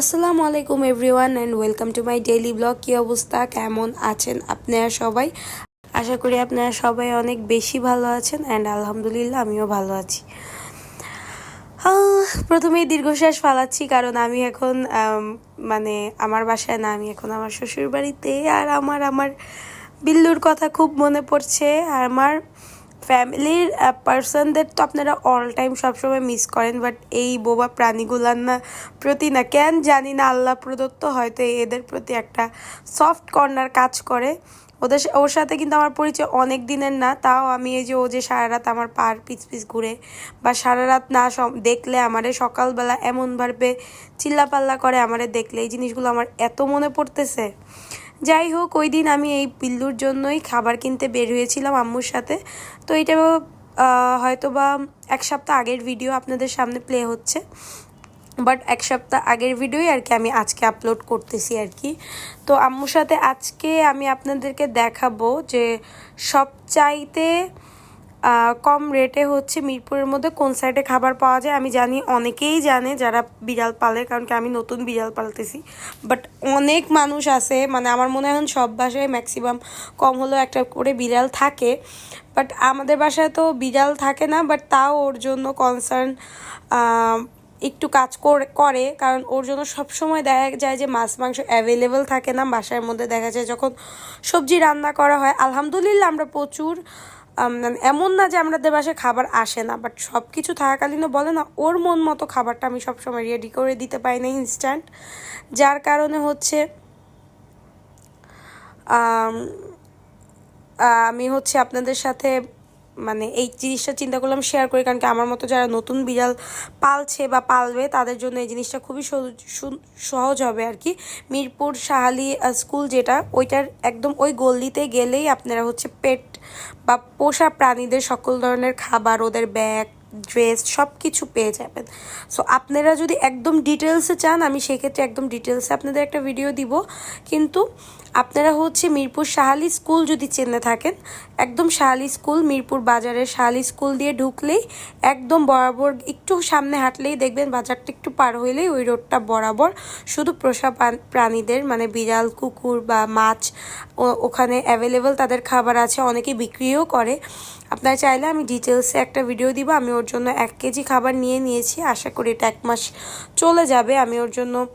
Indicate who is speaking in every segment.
Speaker 1: আসসালামু আলাইকুম everyone and welcome to my daily vlog কী অবস্থা? কেমন আছেন আপনারা সবাই? আশা করি আপনারা সবাই অনেক বেশি ভালো আছেন অ্যান্ড আলহামদুলিল্লাহ আমিও ভালো আছি। প্রথমেই দীর্ঘশ্বাস ফালাচ্ছি কারণ আমি এখন মানে আমার বাসায় না, আমি এখন আমার শ্বশুর বাড়িতে আর আমার আমার বিল্লুর কথা খুব মনে পড়ছে। আর আমার ফ্যামিলির পার্সনদের তো আপনারা অল টাইম সবসময় মিস করেন বাট এই বোবা প্রাণীগুলার না প্রতি না, কেন জানি না, আল্লাহ প্রদত্ত হয়তো এদের প্রতি একটা সফট কর্নার কাজ করে। ওদের ওর সাথে কিন্তু আমার পরিচয় অনেক দিনের না, তাও আমি এই যে ও যে সারা রাত আমার পার পিছ পিছ ঘুরে বা সারা রাত না দেখলে আমারে সকালবেলা এমনভাবে চিল্লাপাল্লা করে, আমারে দেখলে এই জিনিসগুলো আমার এত মনে পড়তেছে। যাই হোক, ওই দিন আমি এই পিল্লুর জন্যই খাবার কিনতে বের হয়েছিলাম আম্মুর সাথে। তো এটা হয়তো বা এক সপ্তাহ আগের ভিডিও আপনাদের সামনে প্লে হচ্ছে। বাট এক সপ্তাহ আগের ভিডিওই আর কি আমি আজকে আপলোড করতেছি আর কি। তো আম্মুর সাথে আজকে আমি আপনাদেরকে দেখাবো যে সবচাইতে কম রেটে হচ্ছে মিরপুরের মধ্যে কোন সাইডে খাবার পাওয়া যায় আমি জানি, অনেকেই জানে যারা বিড়াল পালে, কারণ কি আমি নতুন বিড়াল পালতেছি। বাট অনেক মানুষ আছে মানে আমার মনে হয় সব বাসায় ম্যাক্সিমাম কম হলেও একটা করে বিড়াল থাকে। বাট আমাদের বাসায় তো বিড়াল থাকে না বাট তাও ওর জন্য কনসার্ন একটু কাজ করে করে। কারণ ওর জন্য সবসময় দেখা যায় যে মাছ, মাংস অ্যাভেলেবেল থাকে না বাসার মধ্যে। দেখা যায় যখন সবজি রান্না করা হয়, আলহামদুলিল্লাহ আমরা প্রচুর এমন না যে আমাদের বাসায় খাবার আসে না বাট সব কিছু থাকাকালীনও বলে না, ওর মন মতো খাবারটা আমি সবসময় রেডি করে দিতে পারি না ইনস্ট্যান্ট যার কারণে হচ্ছে আমি হচ্ছে আপনাদের সাথে মানে এই জিনিসটা চিন্তা করলাম শেয়ার করি, কারণ কি আমার মতো যারা নতুন বিড়াল পালছে বা পালবে, তাদের জন্য এই জিনিসটা খুবই সহজ- হবে আর কি। মিরপুর শাহালি স্কুল যেটা, ওইটার একদম ওই গল্লিতে গেলেই আপনারা হচ্ছে পেট বা পোষা প্রাণীদের সকল ধরনের খাবার, ওদের ব্যাগ ড্রেস সব কিছু পেয়ে যাবেন। সো আপনারা যদি একদম ডিটেলসে চান, আমি সেক্ষেত্রে একদম ডিটেলসে আপনাদের একটা ভিডিও দিব। কিন্তু আপনারা হচ্ছে মিরপুর শাহালি স্কুল যদি চেনে থাকেন, একদম শাহালি স্কুল, মিরপুর বাজারের শাহালি স্কুল দিয়ে ঢুকলেই একদম বরাবর একটু সামনে হাঁটলেই দেখবেন বাজারটা একটু পার হইলেই ওই রোডটা বরাবর শুধু পোষা প্রাণ- প্রাণীদের মানে বিড়াল, কুকুর বা মাছ ওখানে অ্যাভেলেবেল তাদের খাবার আছে অনেকে বিক্রিও করে। আপনারা চাইলে আমি ডিটেলসে একটা ভিডিও দিব, আমি ওর জন্য এক কেজি খাবার নিয়ে নিয়েছি, আশা করি এটা এক মাস চলে যাবে, আমি ওর জন্য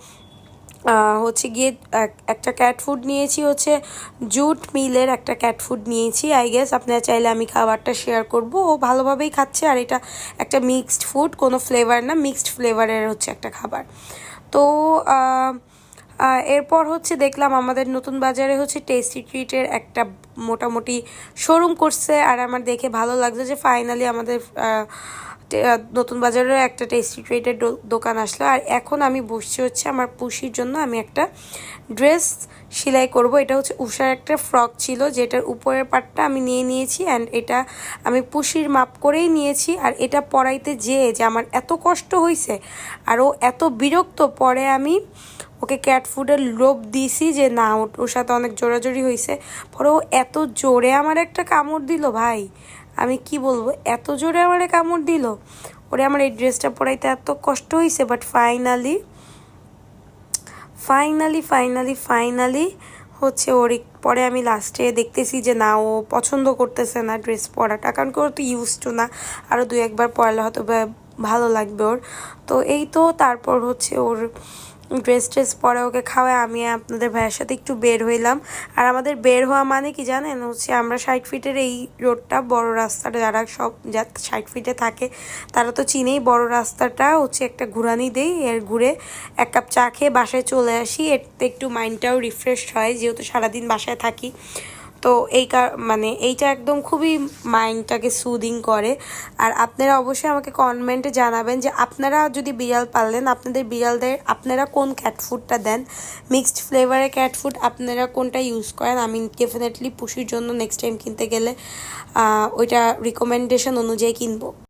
Speaker 1: হচ্ছে গিয়ে একটা ক্যাট ফুড নিয়েছি হচ্ছে জুট মিলের একটা ক্যাট ফুড নিয়েছি আই গেস আপনারা চাইলে আমি খাবারটা শেয়ার করব। ও ভালোভাবেই খাচ্ছে আর এটা একটা মিক্সড ফুড কোনো ফ্লেভার না মিক্সড ফ্লেভারের হচ্ছে একটা খাবার। তো এরপর হচ্ছে দেখলাম আমাদের নতুন বাজারে হচ্ছে টেস্টি ট্রিটের একটা মোটামুটি শোরুম করছে আর আমার দেখে ভালো লাগছে যে ফাইনালি আমাদের নতুন বাজারের একটা টেস্টি ট্রিটের দোকান আসলো। আর এখন আমি বসছি হচ্ছে আমার পুষির জন্য আমি একটা ড্রেস সেলাই করব। এটা হচ্ছে উষার একটা ফ্রক ছিল, যেটার উপরের পার্টটা আমি নিয়ে নিয়েছি অ্যান্ড এটা আমি পুষির মাপ করেই নিয়েছি। আর এটা পরাইতে যেয়ে যে আমার এত কষ্ট হয়েছে আর ও এত বিরক্ত, পরে আমি ওকে ক্যাট ফুডের লোভ দিয়েছি যে না, ওর সাথে অনেক জোরাজোরি হয়েছে পরে ও এত জোরে আমার একটা কামড় দিল, ভাই। আমি কি বলব? এত জোরে আমার কামড় দিল। ওরে আমার এই ড্রেসটা পরাইতে এত কষ্ট হয়েছে but finally finally finally finally হচ্ছে ওর পরে আমি লাস্টে দেখতেছি যে না, ও পছন্দ করতেছে না ড্রেস পরাটা, কারণ কি ওর তো ইউজ টু না। আরও দু একবার পরলে হয়তো ভালো লাগবে ওর। তো এই তো তারপর হচ্ছে ওর ড্রেস ট্রেস পরে ওকে খাওয়ায়, আমি আপনাদের ভাইয়ের সাথে একটু বের হইলাম। আর আমাদের বের হওয়া মানে কি জানেন? হচ্ছে আমরা ষাট ফিটের এই রোডটা বড় রাস্তাটা, যারা সব যা ষাট ফিটে থাকে, তারা তো চিনেই, বড় রাস্তাটা হচ্ছে একটা ঘুরানি দেই, এর ঘুরে এক কাপ চা খেয়ে বাসায় চলে আসি। এতে একটু মাইন্ডটাও রিফ্রেশ হয়, যেহেতু সারাদিন বাসায় থাকি। তো এই মানে এইটা একদম খুবই মাইন্ডটাকে সুদিং করে। আর আপনারা অবশ্যই আমাকে কমেন্টে জানাবেন যে আপনারা যদি বিড়াল পাললেন, আপনাদের বিড়ালদের আপনারা কোন ক্যাটফুডটা দেন? মিক্সড ফ্লেভারের ক্যাটফুড আপনারা কোনটা ইউজ করেন? আমি ডেফিনেটলি পুষির জন্য নেক্সট টাইম কিনতে গেলে ওইটা রিকমেন্ডেশন অনুযায়ী কিনবো।